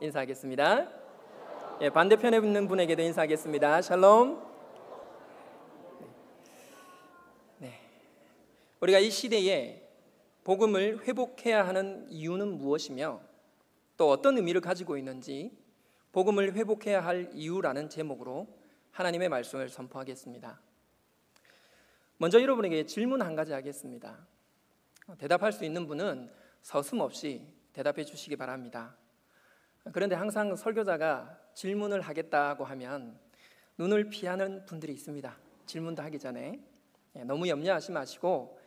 인사하겠습니다. 예, 반대편에 있는 분에게도 인사하겠습니다. 샬롬. 네. 우리가 이 시대에 복음을 회복해야 하는 이유는 무엇이며 또 어떤 의미를 가지고 있는지 복음을 회복해야 할 이유라는 제목으로 하나님의 말씀을 선포하겠습니다. 먼저 여러분에게 질문 한 가지 하겠습니다. 대답할 수 있는 분은 서슴없이 대답해 주시기 바랍니다. 그런데 항상 설교자가 질문을 하겠다고 하면 눈을 피하는 분들이 있습니다. 질문도 하기 전에 예, 너무 염려하지 마시고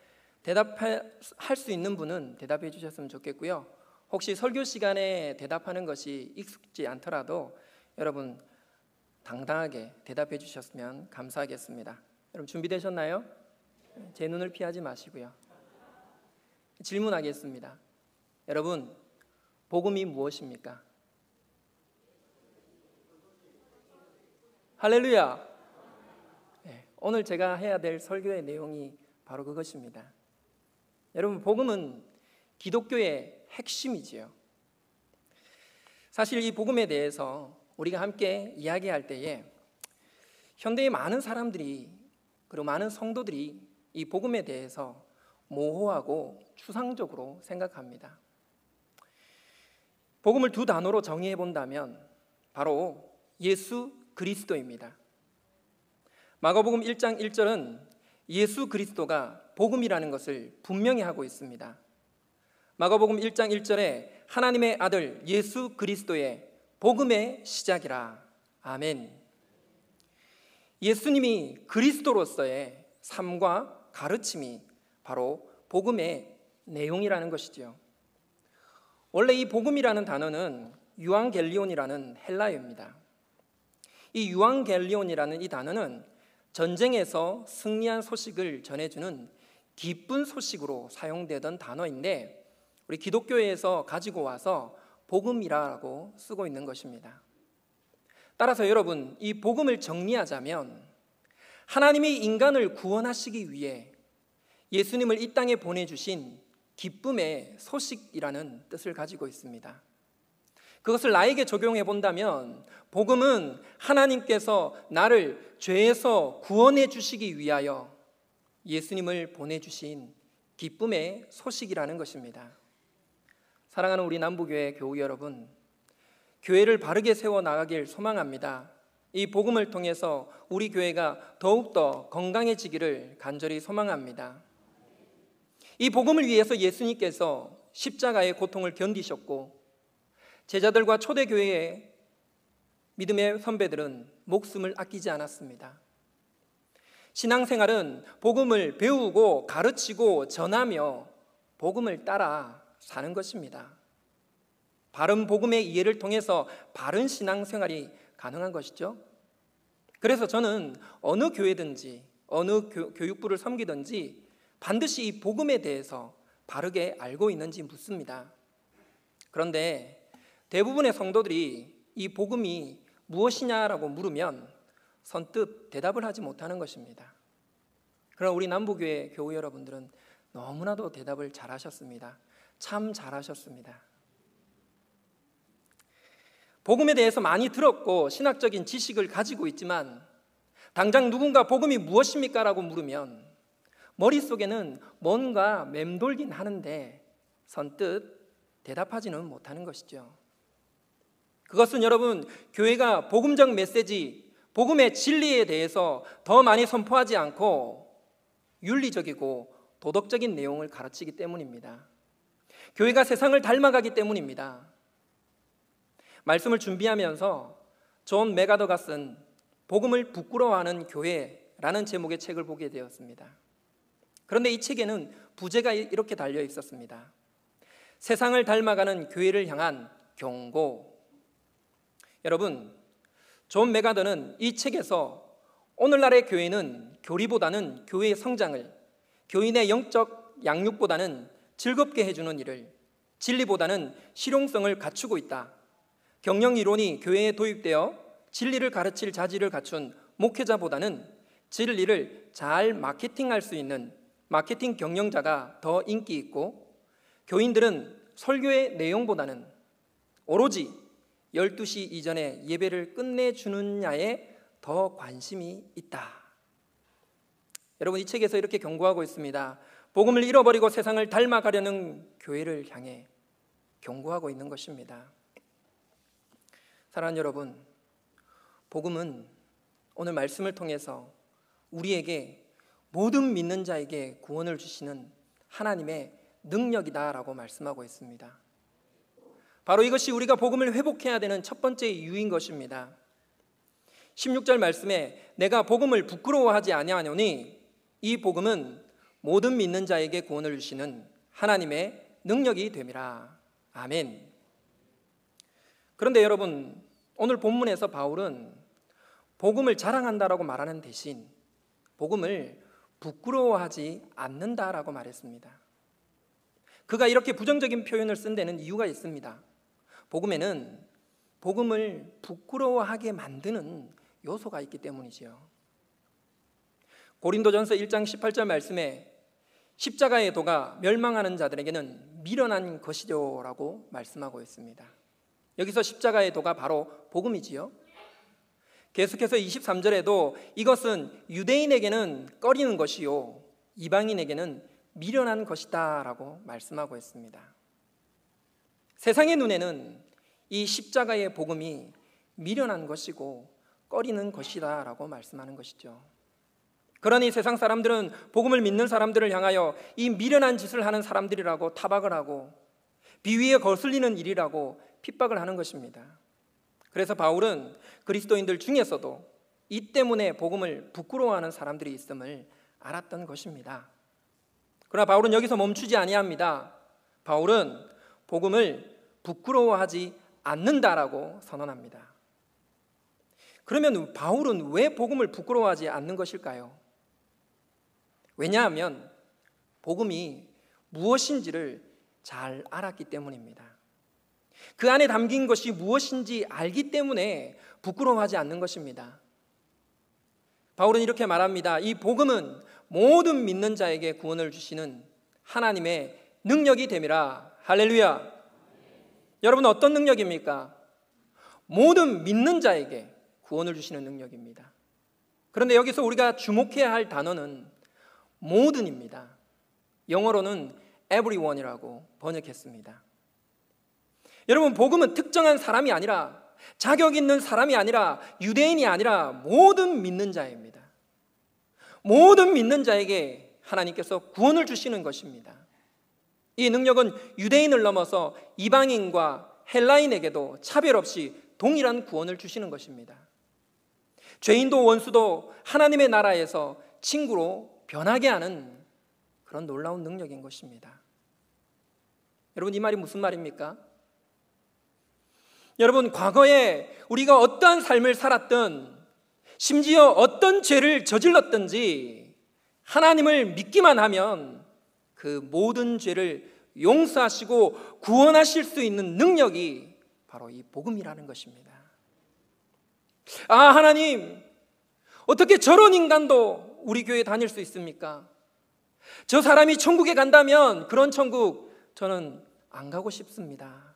대답할 수 있는 분은 대답해 주셨으면 좋겠고요. 혹시 설교 시간에 대답하는 것이 익숙지 않더라도 여러분 당당하게 대답해 주셨으면 감사하겠습니다. 여러분 준비되셨나요? 제 눈을 피하지 마시고요. 질문하겠습니다. 여러분, 복음이 무엇입니까? 할렐루야! 네, 오늘 제가 해야 될 설교의 내용이 바로 그것입니다. 여러분, 복음은 기독교의 핵심이지요. 사실 이 복음에 대해서 우리가 함께 이야기할 때에 현대의 많은 사람들이 그리고 많은 성도들이 이 복음에 대해서 모호하고 추상적으로 생각합니다. 복음을 두 단어로 정의해 본다면 바로 예수 그리스도입니다. 마가복음 1장 1절은 예수 그리스도가 복음이라는 것을 분명히 하고 있습니다. 마가복음 1장 1절에 하나님의 아들 예수 그리스도의 복음의 시작이라. 아멘. 예수님이 그리스도로서의 삶과 가르침이 바로 복음의 내용이라는 것이지요. 원래 이 복음이라는 단어는 유앙겔리온이라는 헬라어입니다. 이 유앙겔리온이라는 이 단어는 전쟁에서 승리한 소식을 전해주는 기쁜 소식으로 사용되던 단어인데 우리 기독교에서 가지고 와서 복음이라고 쓰고 있는 것입니다. 따라서 여러분 이 복음을 정리하자면 하나님이 인간을 구원하시기 위해 예수님을 이 땅에 보내주신 기쁨의 소식이라는 뜻을 가지고 있습니다. 그것을 나에게 적용해 본다면 복음은 하나님께서 나를 죄에서 구원해 주시기 위하여 예수님을 보내주신 기쁨의 소식이라는 것입니다. 사랑하는 우리 남부교회 교우 여러분, 교회를 바르게 세워 나가길 소망합니다. 이 복음을 통해서 우리 교회가 더욱더 건강해지기를 간절히 소망합니다. 이 복음을 위해서 예수님께서 십자가의 고통을 견디셨고 제자들과 초대교회의 믿음의 선배들은 목숨을 아끼지 않았습니다. 신앙생활은 복음을 배우고 가르치고 전하며 복음을 따라 사는 것입니다. 바른 복음의 이해를 통해서 바른 신앙생활이 가능한 것이죠. 그래서 저는 어느 교회든지 어느 교 육부를 섬기든지 반드시 이 복음에 대해서 바르게 알고 있는지 묻습니다. 그런데 대부분의 성도들이 이 복음이 무엇이냐라고 물으면 선뜻 대답을 하지 못하는 것입니다. 그럼 우리 남부교회 교우 여러분들은 너무나도 대답을 잘하셨습니다. 참 잘하셨습니다. 복음에 대해서 많이 들었고 신학적인 지식을 가지고 있지만 당장 누군가 복음이 무엇입니까? 라고 물으면 머릿속에는 뭔가 맴돌긴 하는데 선뜻 대답하지는 못하는 것이죠. 그것은 여러분, 교회가 복음적 메시지, 복음의 진리에 대해서 더 많이 선포하지 않고 윤리적이고 도덕적인 내용을 가르치기 때문입니다. 교회가 세상을 닮아가기 때문입니다. 말씀을 준비하면서 존 메가더가 쓴 복음을 부끄러워하는 교회라는 제목의 책을 보게 되었습니다. 그런데 이 책에는 부제가 이렇게 달려 있었습니다. 세상을 닮아가는 교회를 향한 경고. 여러분, 존 메가더는 이 책에서 오늘날의 교회는 교리보다는 교회의 성장을, 교인의 영적 양육보다는 즐겁게 해주는 일을, 진리보다는 실용성을 갖추고 있다. 경영 이론이 교회에 도입되어 진리를 가르칠 자질을 갖춘 목회자보다는 진리를 잘 마케팅할 수 있는 마케팅 경영자가 더 인기 있고 교인들은 설교의 내용보다는 오로지 12시 이전에 예배를 끝내주느냐에 더 관심이 있다. 여러분 이 책에서 이렇게 경고하고 있습니다. 복음을 잃어버리고 세상을 닮아가려는 교회를 향해 경고하고 있는 것입니다. 사랑하는 여러분, 복음은 오늘 말씀을 통해서 우리에게 모든 믿는 자에게 구원을 주시는 하나님의 능력이다라고 말씀하고 있습니다. 바로 이것이 우리가 복음을 회복해야 되는 첫 번째 이유인 것입니다. 16절 말씀에 내가 복음을 부끄러워하지 아니하노니 이 복음은 모든 믿는 자에게 구원을 주시는 하나님의 능력이 됨이라. 아멘. 그런데 여러분, 오늘 본문에서 바울은 복음을 자랑한다라고 말하는 대신 복음을 부끄러워하지 않는다라고 말했습니다. 그가 이렇게 부정적인 표현을 쓴 데는 이유가 있습니다. 복음에는 복음을 부끄러워하게 만드는 요소가 있기 때문이지요. 고린도전서 1장 18절 말씀에 십자가의 도가 멸망하는 자들에게는 미련한 것이죠라고 말씀하고 있습니다. 여기서 십자가의 도가 바로 복음이지요. 계속해서 23절에도 이것은 유대인에게는 꺼리는 것이요 이방인에게는 미련한 것이다라고 말씀하고 있습니다. 세상의 눈에는 이 십자가의 복음이 미련한 것이고 꺼리는 것이다라고 말씀하는 것이죠. 그러니 세상 사람들은 복음을 믿는 사람들을 향하여 이 미련한 짓을 하는 사람들이라고 타박을 하고 비위에 거슬리는 일이라고 핍박을 하는 것입니다. 그래서 바울은 그리스도인들 중에서도 이 때문에 복음을 부끄러워하는 사람들이 있음을 알았던 것입니다. 그러나 바울은 여기서 멈추지 아니합니다. 바울은 복음을 부끄러워하지 않는다라고 선언합니다. 그러면 바울은 왜 복음을 부끄러워하지 않는 것일까요? 왜냐하면 복음이 무엇인지를 잘 알았기 때문입니다. 그 안에 담긴 것이 무엇인지 알기 때문에 부끄러워하지 않는 것입니다. 바울은 이렇게 말합니다. 이 복음은 모든 믿는 자에게 구원을 주시는 하나님의 능력이 됨이라. 할렐루야. 여러분 어떤 능력입니까? 모든 믿는 자에게 구원을 주시는 능력입니다. 그런데 여기서 우리가 주목해야 할 단어는 모든입니다. 영어로는 everyone이라고 번역했습니다. 여러분 복음은 특정한 사람이 아니라 자격 있는 사람이 아니라 유대인이 아니라 모든 믿는 자입니다. 모든 믿는 자에게 하나님께서 구원을 주시는 것입니다. 이 능력은 유대인을 넘어서 이방인과 헬라인에게도 차별 없이 동일한 구원을 주시는 것입니다. 죄인도 원수도 하나님의 나라에서 친구로 변하게 하는 그런 놀라운 능력인 것입니다. 여러분 이 말이 무슨 말입니까? 여러분, 과거에 우리가 어떠한 삶을 살았든, 심지어 어떤 죄를 저질렀든지, 하나님을 믿기만 하면 그 모든 죄를 용서하시고 구원하실 수 있는 능력이 바로 이 복음이라는 것입니다. 아, 하나님, 어떻게 저런 인간도 우리 교회에 다닐 수 있습니까? 저 사람이 천국에 간다면 그런 천국 저는 안 가고 싶습니다.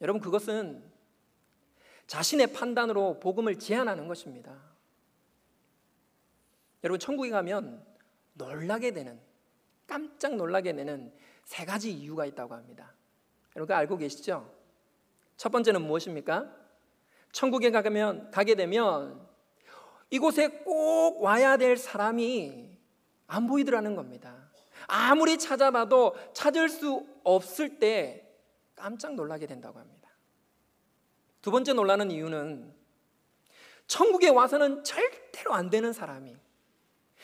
여러분 그것은 자신의 판단으로 복음을 제한하는 것입니다. 여러분 천국에 가면 놀라게 되는 깜짝 놀라게 되는 세 가지 이유가 있다고 합니다. 여러분 알고 계시죠? 첫 번째는 무엇입니까? 천국에 가면 가게 되면 이곳에 꼭 와야 될 사람이 안 보이더라는 겁니다. 아무리 찾아봐도 찾을 수 없을 때 깜짝 놀라게 된다고 합니다. 두 번째 놀라는 이유는 천국에 와서는 절대로 안 되는 사람이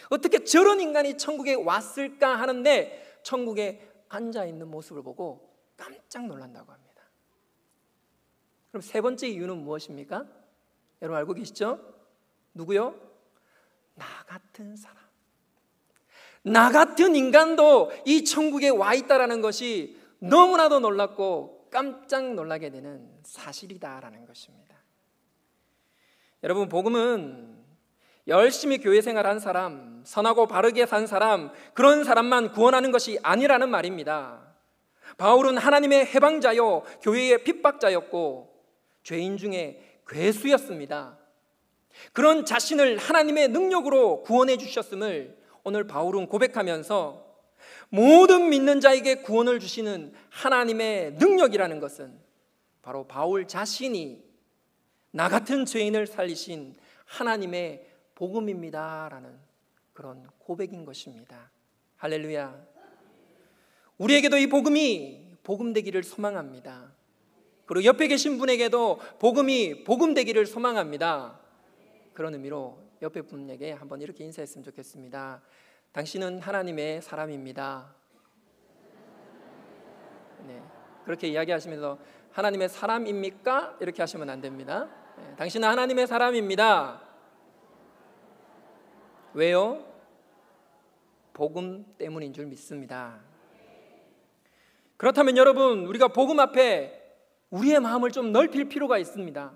어떻게 저런 인간이 천국에 왔을까 하는데 천국에 앉아 있는 모습을 보고 깜짝 놀란다고 합니다. 그럼 세 번째 이유는 무엇입니까? 여러분 알고 계시죠? 누구요? 나 같은 사람. 나 같은 인간도 이 천국에 와 있다라는 것이 너무나도 놀랍고 깜짝 놀라게 되는 사실이다라는 것입니다. 여러분, 복음은 열심히 교회 생활한 사람, 선하고 바르게 산 사람, 그런 사람만 구원하는 것이 아니라는 말입니다. 바울은 하나님의 해방자요, 교회의 핍박자였고, 죄인 중에 괴수였습니다. 그런 자신을 하나님의 능력으로 구원해 주셨음을 오늘 바울은 고백하면서 모든 믿는 자에게 구원을 주시는 하나님의 능력이라는 것은 바로 바울 자신이 나 같은 죄인을 살리신 하나님의 복음입니다라는 그런 고백인 것입니다. 할렐루야. 우리에게도 이 복음이 복음 되기를 소망합니다. 그리고 옆에 계신 분에게도 복음이 복음 되기를 소망합니다. 그런 의미로 옆에 분에게 한번 이렇게 인사했으면 좋겠습니다. 당신은 하나님의 사람입니다. 네, 그렇게 이야기하시면서 하나님의 사람입니까? 이렇게 하시면 안 됩니다. 네, 당신은 하나님의 사람입니다. 왜요? 복음 때문인 줄 믿습니다. 그렇다면 여러분, 우리가 복음 앞에 우리의 마음을 좀 넓힐 필요가 있습니다.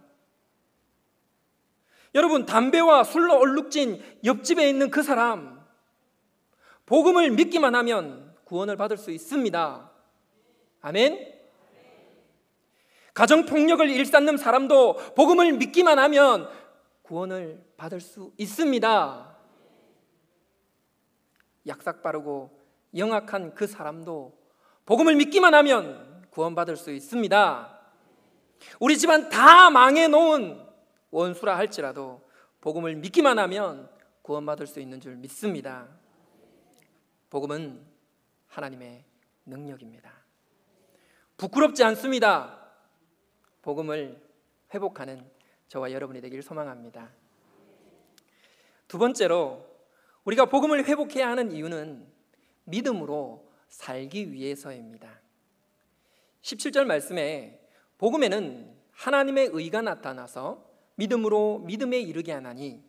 여러분, 담배와 술로 얼룩진 옆집에 있는 그 사람, 복음을 믿기만 하면 구원을 받을 수 있습니다. 아멘? 가정폭력을 일삼는 사람도 복음을 믿기만 하면 구원을 받을 수 있습니다. 약삭 빠르고 영악한 그 사람도 복음을 믿기만 하면 구원받을 수 있습니다. 우리 집안 다 망해 놓은 원수라 할지라도 복음을 믿기만 하면 구원받을 수 있는 줄 믿습니다. 복음은 하나님의 능력입니다. 부끄럽지 않습니다. 복음을 회복하는 저와 여러분이 되길 소망합니다. 두 번째로 우리가 복음을 회복해야 하는 이유는 믿음으로 살기 위해서입니다. 17절 말씀에 복음에는 하나님의 의가 나타나서 믿음으로 믿음에 이르게 하나니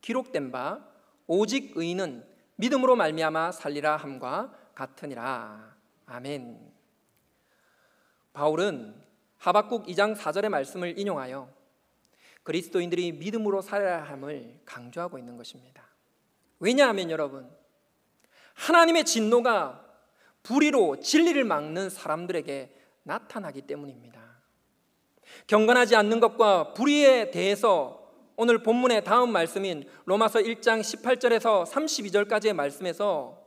기록된 바 오직 의는 믿음으로 말미암아 살리라 함과 같으니라. 아멘. 바울은 하박국 2장 4절의 말씀을 인용하여 그리스도인들이 믿음으로 살아야 함을 강조하고 있는 것입니다. 왜냐하면 여러분 하나님의 진노가 불의로 진리를 막는 사람들에게 나타나기 때문입니다. 경건하지 않는 것과 불의에 대해서 오늘 본문의 다음 말씀인 로마서 1장 18절에서 32절까지의 말씀에서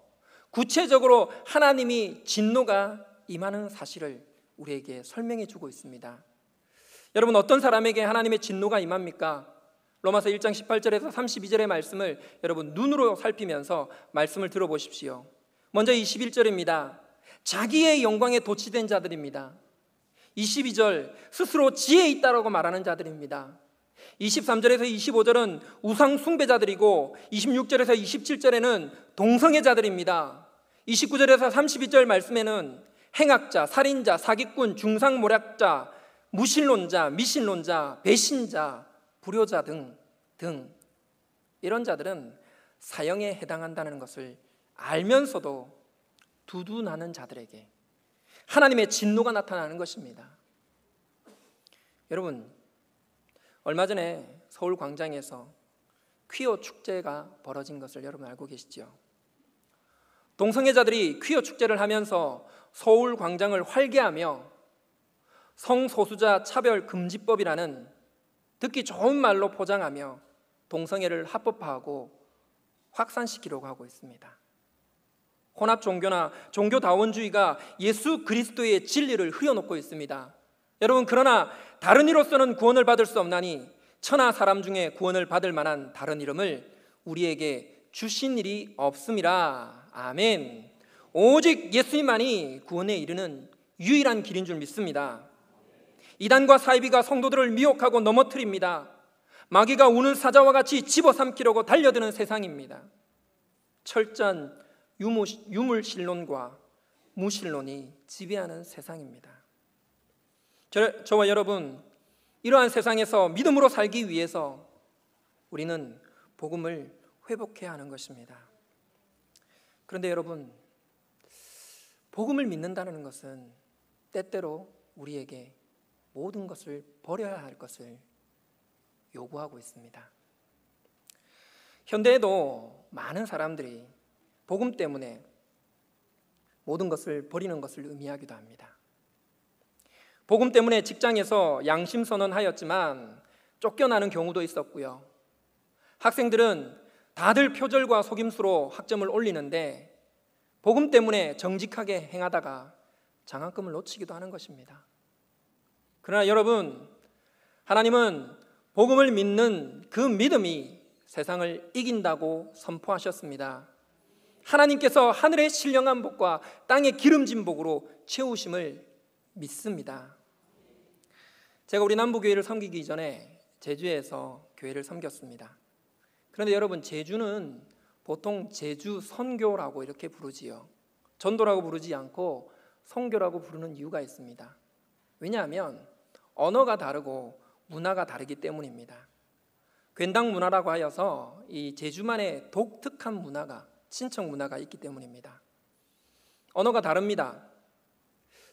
구체적으로 하나님이 진노가 임하는 사실을 우리에게 설명해 주고 있습니다. 여러분 어떤 사람에게 하나님의 진노가 임합니까? 로마서 1장 18절에서 32절의 말씀을 여러분 눈으로 살피면서 말씀을 들어보십시오. 먼저 21절입니다. 자기의 영광에 도취된 자들입니다. 22절 스스로 지혜 있다라고 말하는 자들입니다. 23절에서 25절은 우상 숭배자들이고 26절에서 27절에는 동성애자들입니다. 29절에서 32절 말씀에는 행악자, 살인자, 사기꾼, 중상모략자, 무신론자, 미신론자, 배신자, 불효자 등, 등 이런 자들은 사형에 해당한다는 것을 알면서도 두둔하는 자들에게 하나님의 진노가 나타나는 것입니다. 여러분, 얼마 전에 서울 광장에서 퀴어 축제가 벌어진 것을 여러분 알고 계시죠? 동성애자들이 퀴어 축제를 하면서 서울 광장을 활개하며 성소수자 차별 금지법이라는 듣기 좋은 말로 포장하며 동성애를 합법화하고 확산시키려고 하고 있습니다. 혼합 종교나 종교다원주의가 예수 그리스도의 진리를 흐려놓고 있습니다. 여러분 그러나 다른 이로서는 구원을 받을 수 없나니 천하 사람 중에 구원을 받을 만한 다른 이름을 우리에게 주신 일이 없음이라. 아멘. 오직 예수님만이 구원에 이르는 유일한 길인 줄 믿습니다. 이단과 사이비가 성도들을 미혹하고 넘어뜨립니다. 마귀가 우는 사자와 같이 집어삼키려고 달려드는 세상입니다. 철저한 유물, 신론과 무신론이 지배하는 세상입니다. 저, 저와 여러분, 이러한 세상에서 믿음으로 살기 위해서 우리는 복음을 회복해야 하는 것입니다. 그런데 여러분, 복음을 믿는다는 것은 때때로 우리에게 모든 것을 버려야 할 것을 요구하고 있습니다. 현대에도 많은 사람들이 복음 때문에 모든 것을 버리는 것을 의미하기도 합니다. 복음 때문에 직장에서 양심 선언하였지만 쫓겨나는 경우도 있었고요. 학생들은 다들 표절과 속임수로 학점을 올리는데 복음 때문에 정직하게 행하다가 장학금을 놓치기도 하는 것입니다. 그러나 여러분, 하나님은 복음을 믿는 그 믿음이 세상을 이긴다고 선포하셨습니다. 하나님께서 하늘의 신령한 복과 땅의 기름진 복으로 채우심을 믿습니다. 제가 우리 남부교회를 섬기기 전에 제주에서 교회를 섬겼습니다. 그런데 여러분, 제주는 보통 제주 선교라고 이렇게 부르지요. 전도라고 부르지 않고 선교라고 부르는 이유가 있습니다. 왜냐하면 언어가 다르고 문화가 다르기 때문입니다. 괜당 문화라고 하여서 이 제주만의 독특한 문화가 친척 문화가 있기 때문입니다. 언어가 다릅니다.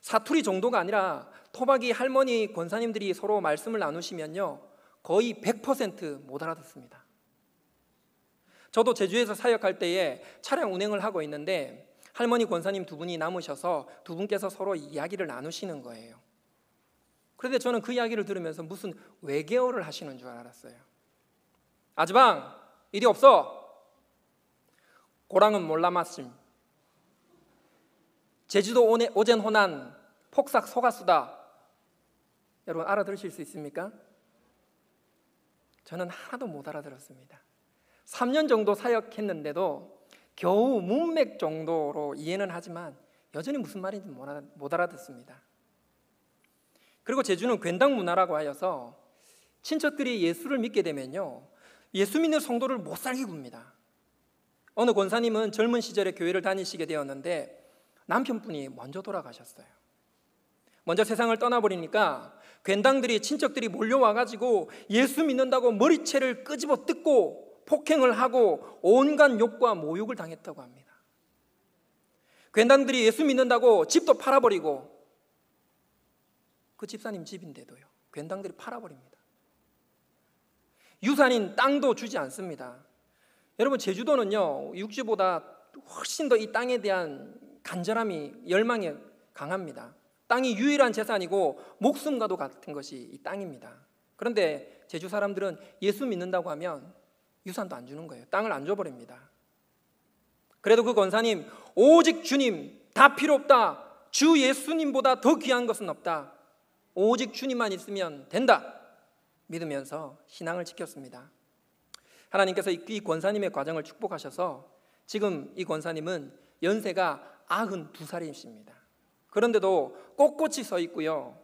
사투리 정도가 아니라 토박이 할머니 권사님들이 서로 말씀을 나누시면요 거의 100%못 알아듣습니다. 저도 제주에서 사역할 때에 차량 운행을 하고 있는데 할머니 권사님 두 분이 남으셔서 두 분께서 서로 이야기를 나누시는 거예요. 그런데 저는 그 이야기를 들으면서 무슨 외계어를 하시는 줄 알았어요. 아즈방 이리 없어. 고랑은 몰라마심. 제주도 오네, 오젠 호난 폭삭 소가수다. 여러분 알아들으실 수 있습니까? 저는 하나도 못 알아들었습니다. 3년 정도 사역했는데도 겨우 문맥 정도로 이해는 하지만 여전히 무슨 말인지 못 알아듣습니다. 그리고 제주는 괜당 문화라고 하여서 친척들이 예수를 믿게 되면요 예수 믿는 성도를 못 살게 굽니다. 어느 권사님은 젊은 시절에 교회를 다니시게 되었는데 남편분이 먼저 돌아가셨어요. 먼저 세상을 떠나버리니까 괜당들이 친척들이 몰려와 가지고 예수 믿는다고 머리채를 끄집어 뜯고 폭행을 하고 온갖 욕과 모욕을 당했다고 합니다. 괜당들이 예수 믿는다고 집도 팔아버리고 그 집사님 집인데도요. 괜당들이 팔아버립니다. 유산인 땅도 주지 않습니다. 여러분 제주도는요 육지보다 훨씬 더 이 땅에 대한 간절함이 열망이 강합니다. 땅이 유일한 재산이고 목숨과도 같은 것이 이 땅입니다. 그런데 제주 사람들은 예수 믿는다고 하면 유산도 안 주는 거예요. 땅을 안 줘버립니다. 그래도 그 권사님 오직 주님 다 필요 없다. 주 예수님보다 더 귀한 것은 없다. 오직 주님만 있으면 된다. 믿으면서 신앙을 지켰습니다. 하나님께서 이 권사님의 과정을 축복하셔서 지금 이 권사님은 연세가 92살이십니다. 그런데도 꼿꼿이 서 있고요.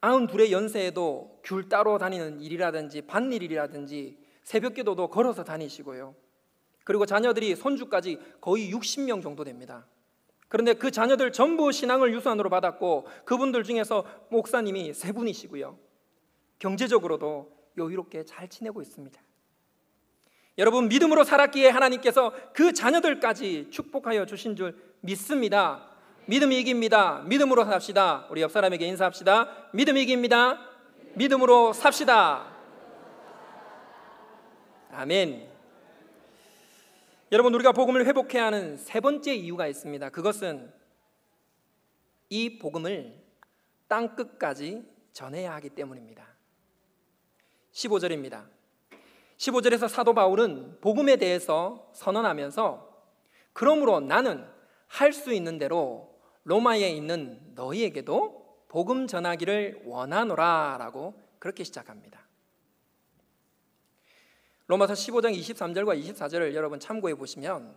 92의 연세에도 귤 따로 다니는 일이라든지 반일이라든지 새벽 기도도 걸어서 다니시고요. 그리고 자녀들이 손주까지 거의 60명 정도 됩니다. 그런데 그 자녀들 전부 신앙을 유산으로 받았고 그분들 중에서 목사님이 세 분이시고요. 경제적으로도 여유롭게 잘 지내고 있습니다. 여러분 믿음으로 살았기에 하나님께서 그 자녀들까지 축복하여 주신 줄 믿습니다. 믿음이 이깁니다. 믿음으로 삽시다. 우리 옆 사람에게 인사합시다. 믿음이 이깁니다. 믿음으로 삽시다. 아멘. 여러분 우리가 복음을 회복해야 하는 세 번째 이유가 있습니다. 그것은 이 복음을 땅 끝까지 전해야 하기 때문입니다. 15절입니다. 15절에서 사도 바울은 복음에 대해서 선언하면서 그러므로 나는 할 수 있는 대로 로마에 있는 너희에게도 복음 전하기를 원하노라라고 그렇게 시작합니다. 로마서 15장 23절과 24절을 여러분 참고해 보시면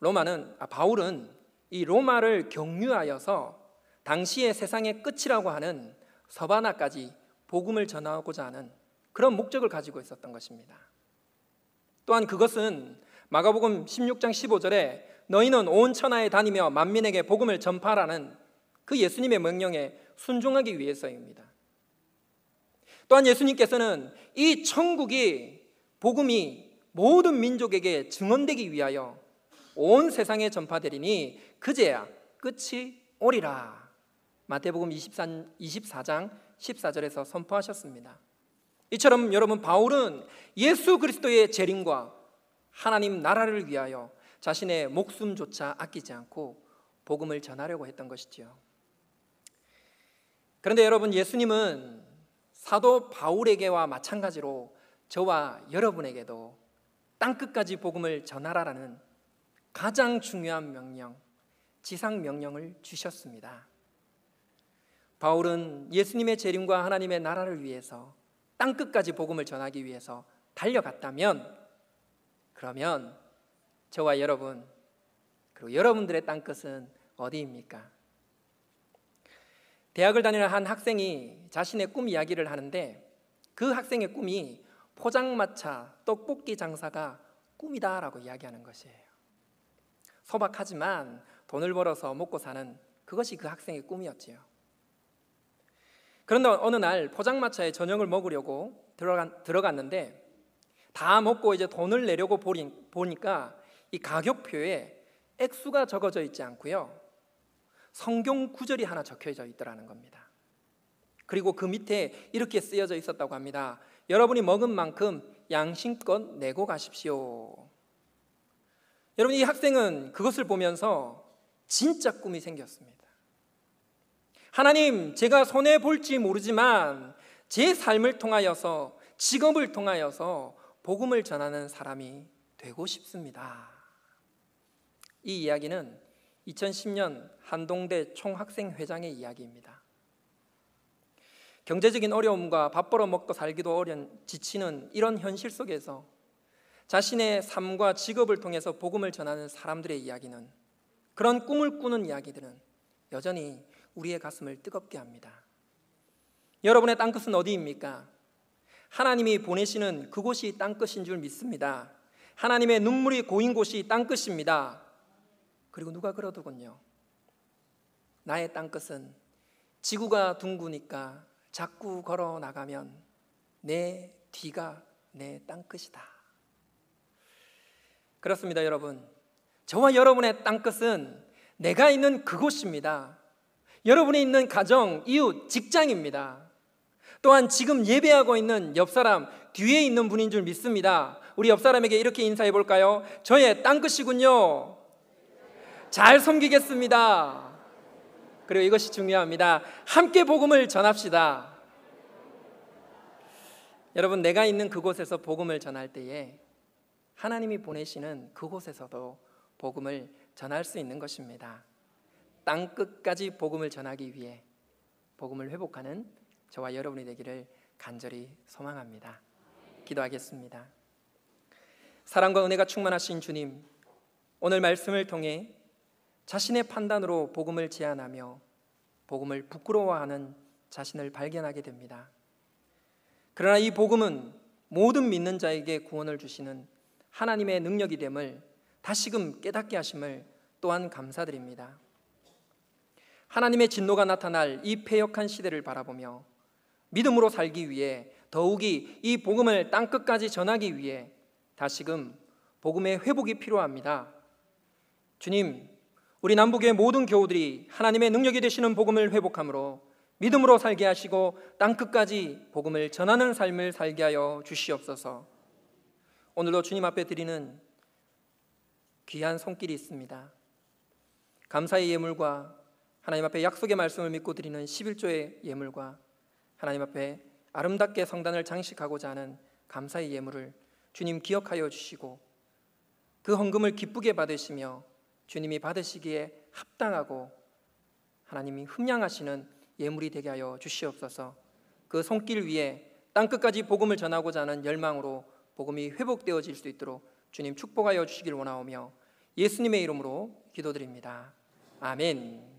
로마는 아, 바울은 이 로마를 경유하여서 당시의 세상의 끝이라고 하는 서바나까지 복음을 전하고자 하는 그런 목적을 가지고 있었던 것입니다. 또한 그것은 마가복음 16장 15절에 너희는 온 천하에 다니며 만민에게 복음을 전파라는 그 예수님의 명령에 순종하기 위해서입니다. 또한 예수님께서는 이 천국이 복음이 모든 민족에게 증언되기 위하여 온 세상에 전파되리니 그제야 끝이 오리라. 마태복음 24, 24장 14절에서 선포하셨습니다. 이처럼 여러분 바울은 예수 그리스도의 재림과 하나님 나라를 위하여 자신의 목숨조차 아끼지 않고 복음을 전하려고 했던 것이지요. 그런데 여러분 예수님은 사도 바울에게와 마찬가지로 저와 여러분에게도 땅 끝까지 복음을 전하라라는 가장 중요한 명령, 지상 명령을 주셨습니다. 바울은 예수님의 재림과 하나님의 나라를 위해서 땅 끝까지 복음을 전하기 위해서 달려갔다면 그러면 저와 여러분 그리고 여러분들의 땅 끝은 어디입니까? 대학을 다니는 한 학생이 자신의 꿈 이야기를 하는데 그 학생의 꿈이 포장마차 떡볶이 장사가 꿈이다라고 이야기하는 것이에요. 소박하지만 돈을 벌어서 먹고 사는 그것이 그 학생의 꿈이었지요. 그런데 어느 날 포장마차에 저녁을 먹으려고 들어간, 들어갔는데 다 먹고 이제 돈을 내려고 보니까 이 가격표에 액수가 적어져 있지 않고요. 성경 구절이 하나 적혀져 있더라는 겁니다. 그리고 그 밑에 이렇게 쓰여져 있었다고 합니다. 여러분이 먹은 만큼 양심껏 내고 가십시오. 여러분 이 학생은 그것을 보면서 진짜 꿈이 생겼습니다. 하나님, 제가 손해 볼지 모르지만 제 삶을 통하여서 직업을 통하여서 복음을 전하는 사람이 되고 싶습니다. 이 이야기는 2010년 한동대 총학생회장의 이야기입니다. 경제적인 어려움과 밥 벌어 먹고 살기도 어려운 지치는 이런 현실 속에서 자신의 삶과 직업을 통해서 복음을 전하는 사람들의 이야기는 그런 꿈을 꾸는 이야기들은 여전히 우리의 가슴을 뜨겁게 합니다. 여러분의 땅끝은 어디입니까? 하나님이 보내시는 그곳이 땅끝인 줄 믿습니다. 하나님의 눈물이 고인 곳이 땅끝입니다. 그리고 누가 그러더군요. 나의 땅끝은 지구가 둥그니까 자꾸 걸어 나가면 내 뒤가 내 땅끝이다. 그렇습니다, 여러분. 저와 여러분의 땅끝은 내가 있는 그곳입니다. 여러분이 있는 가정, 이웃, 직장입니다. 또한 지금 예배하고 있는 옆 사람 뒤에 있는 분인 줄 믿습니다. 우리 옆 사람에게 이렇게 인사해 볼까요? 저의 땅끝이군요. 잘 섬기겠습니다. 그리고 이것이 중요합니다. 함께 복음을 전합시다. 여러분, 내가 있는 그곳에서 복음을 전할 때에 하나님이 보내시는 그곳에서도 복음을 전할 수 있는 것입니다. 땅 끝까지 복음을 전하기 위해 복음을 회복하는 저와 여러분이 되기를 간절히 소망합니다. 기도하겠습니다. 사랑과 은혜가 충만하신 주님, 오늘 말씀을 통해 자신의 판단으로 복음을 제안하며 복음을 부끄러워하는 자신을 발견하게 됩니다. 그러나 이 복음은 모든 믿는 자에게 구원을 주시는 하나님의 능력이 됨을 다시금 깨닫게 하심을 또한 감사드립니다. 하나님의 진노가 나타날 이 폐역한 시대를 바라보며 믿음으로 살기 위해 더욱이 이 복음을 땅 끝까지 전하기 위해 다시금 복음의 회복이 필요합니다. 주님, 우리 남북의 모든 교우들이 하나님의 능력이 되시는 복음을 회복함으로 믿음으로 살게 하시고 땅 끝까지 복음을 전하는 삶을 살게 하여 주시옵소서. 오늘도 주님 앞에 드리는 귀한 손길이 있습니다. 감사의 예물과 하나님 앞에 약속의 말씀을 믿고 드리는 11조의 예물과 하나님 앞에 아름답게 성단을 장식하고자 하는 감사의 예물을 주님 기억하여 주시고 그 헌금을 기쁘게 받으시며 주님이 받으시기에 합당하고 하나님이 흠양하시는 예물이 되게 하여 주시옵소서. 그 손길 위에 땅 끝까지 복음을 전하고자 하는 열망으로 복음이 회복되어질 수 있도록 주님 축복하여 주시길 원하오며 예수님의 이름으로 기도드립니다. 아멘.